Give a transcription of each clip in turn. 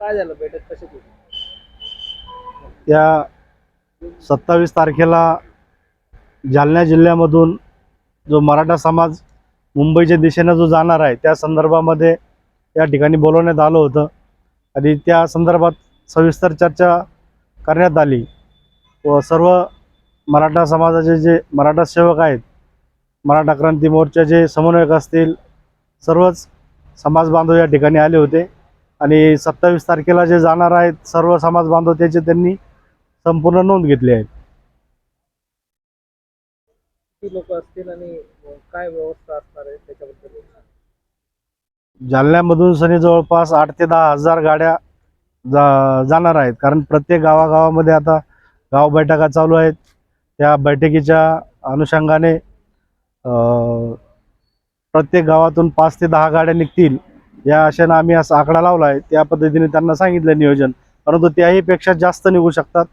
काय झालं बैठक कशी केली? त्या सत्तावीस तारखेला जालना जिल्ह्यामधून जो मराठा समाज मुंबईच्या दिशेनं जो जाणार आहे त्या संदर्भामध्ये या ठिकाणी बोलवण्यात आलं होतं. आणि त्या संदर्भात सविस्तर चर्चा करण्यात आली. व सर्व मराठा समाजाचे जे मराठा सेवक आहेत मराठा क्रांती मोर्चाचे समन्वयक असतील सर्वच समाज बांधव या ठिकाणी आले होते. आणि सत्तावीस तारखेला जे जाणार आहेत सर्व समाज बांधव त्याचे त्यांनी संपूर्ण नोंद घेतली आहे. किती लोक असतील आणि काय व्यवस्था असणार आहे त्याच्याबद्दल? जालन्यामधून सनी जवळपास आठ ते दहा हजार गाड्या जा जाणार आहेत. कारण प्रत्येक गावागावामध्ये आता गाव बैठका चालू आहेत. त्या बैठकीच्या अनुषंगाने प्रत्येक गावातून पाच ते दहा गाड्या निघतील. या आशेनं आम्ही असा आकडा लावला आहे त्या पद्धतीने त्यांना सांगितलं नियोजन. परंतु त्याही पेक्षा जास्त निघू शकतात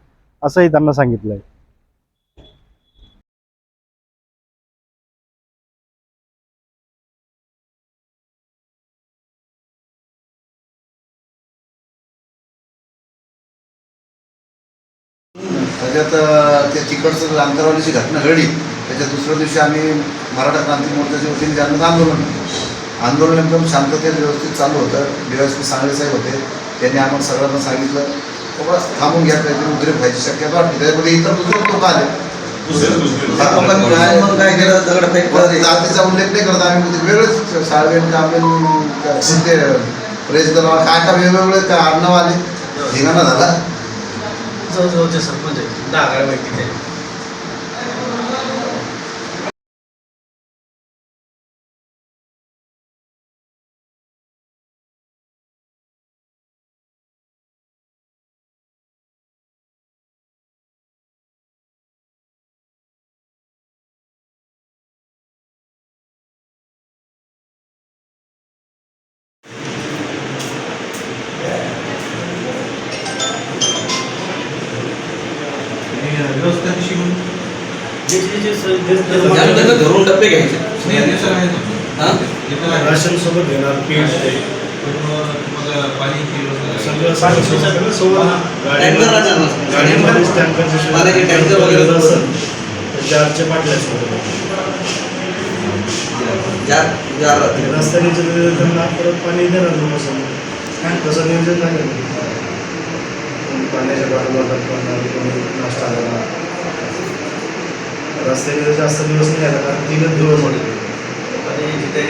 असंही त्यांना सांगितलं म्हणजे आहे त्याच्यात त्या तिकडचं अंतरावलीची घटना घडली. त्याच्या दुसऱ्या दिवशी आम्ही मराठा क्रांती मोर्चाच्या वतीने त्यांना आंदोलन आंदोलन एकदम शांततेत व्यवस्थित चालू होतं. डी एस पी सांगळे साहेब होते. त्यांनी आम्हाला सगळ्यांना सांगितलं बाबा थांबून घ्या काहीतरी उद्रेक व्हायची शक्यता. वाटते त्याच्यामध्ये इतर दुसरे लोक आले काय केलं? जातीचा उल्लेख नाही करत आम्ही. म्हणजे वेगळेच साळवेन कांबेन शिंदे प्रेस दलाल काय काय वेगवेगळे काय आडनाव आले. धिंगाणा झाला. जवळजवळचे सरपंच आहेत. दहा अकरा व्यक्ती घ्यायची म्हणून त्यानंतर घरून डब्बे घ्यायचे. नाही सर आहे हा? राशन सोबत घेणार पीठ ते. तुम्हाला पाणी सगळं सगळं सोबत टँकर गाडीमध्येच टँकर टँकर वगैरे असेल. तर चारचे पाटल्या सोबत चार चार रस्त्याने त्यांना परत पाणी देणार लोकांसमोर तसं नियोजन नाही पाण्याच्या बाटल्या नाश्ता देणार रस्त्याने जास्त दिवस नाही आला कारण तीनच दिवस होते आणि जिथे